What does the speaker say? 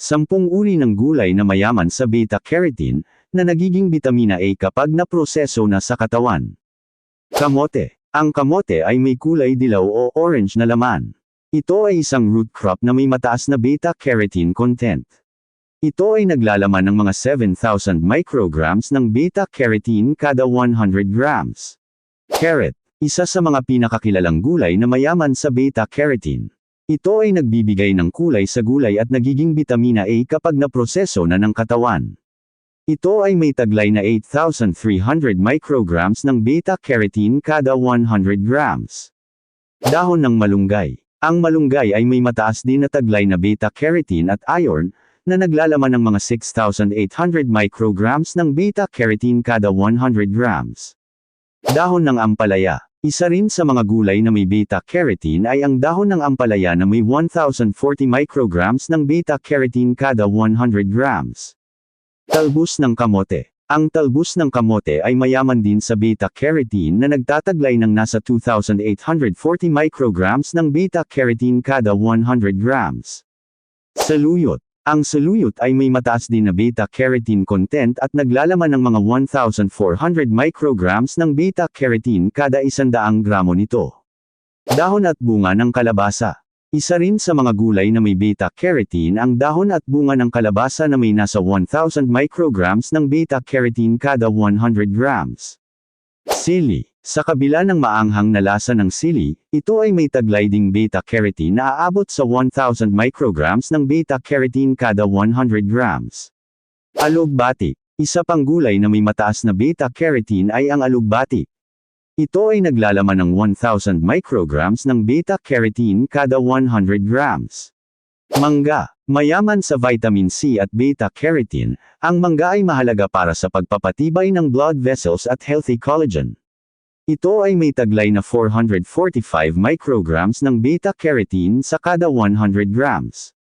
Sampung uri ng gulay na mayaman sa beta-carotene, na nagiging bitamina A kapag naproseso na sa katawan. Kamote. Ang kamote ay may kulay dilaw o orange na laman. Ito ay isang root crop na may mataas na beta-carotene content. Ito ay naglalaman ng mga 7,000 micrograms ng beta-carotene kada 100 grams. Carrot. Isa sa mga pinakakilalang gulay na mayaman sa beta-carotene. Ito ay nagbibigay ng kulay sa gulay at nagiging bitamina A kapag naproseso na ng katawan. Ito ay may taglay na 8,300 micrograms ng beta-carotene kada 100 grams. Dahon ng malunggay. Ang malunggay ay may mataas din na taglay na beta-carotene at iron, na naglalaman ng mga 6,800 micrograms ng beta-carotene kada 100 grams. Dahon ng ampalaya. Isa rin sa mga gulay na may beta-carotene ay ang dahon ng ampalaya na may 1,040 micrograms ng beta-carotene kada 100 grams. Talbos ng kamote. Ang talbos ng kamote ay mayaman din sa beta-carotene na nagtataglay ng nasa 2,840 micrograms ng beta-carotene kada 100 grams. Saluyot. Ang saluyot ay may mataas din na beta-carotene content at naglalaman ng mga 1,400 micrograms ng beta-carotene kada 100 gramo nito. Dahon at bunga ng kalabasa. Isa rin sa mga gulay na may beta-carotene ang dahon at bunga ng kalabasa na may nasa 1,000 micrograms ng beta-carotene kada 100 grams. Sili. Sa kabila ng maanghang na lasa ng sili, ito ay may taglay ding beta-carotene na aabot sa 1,000 micrograms ng beta-carotene kada 100 grams. Alugbati. Isa pang gulay na may mataas na beta-carotene ay ang alugbati. Ito ay naglalaman ng 1,000 micrograms ng beta-carotene kada 100 grams. Mangga. Mayaman sa vitamin C at beta-carotene, ang mangga ay mahalaga para sa pagpapatibay ng blood vessels at healthy collagen. Ito ay may taglay na 445 micrograms ng beta-carotene sa kada 100 grams.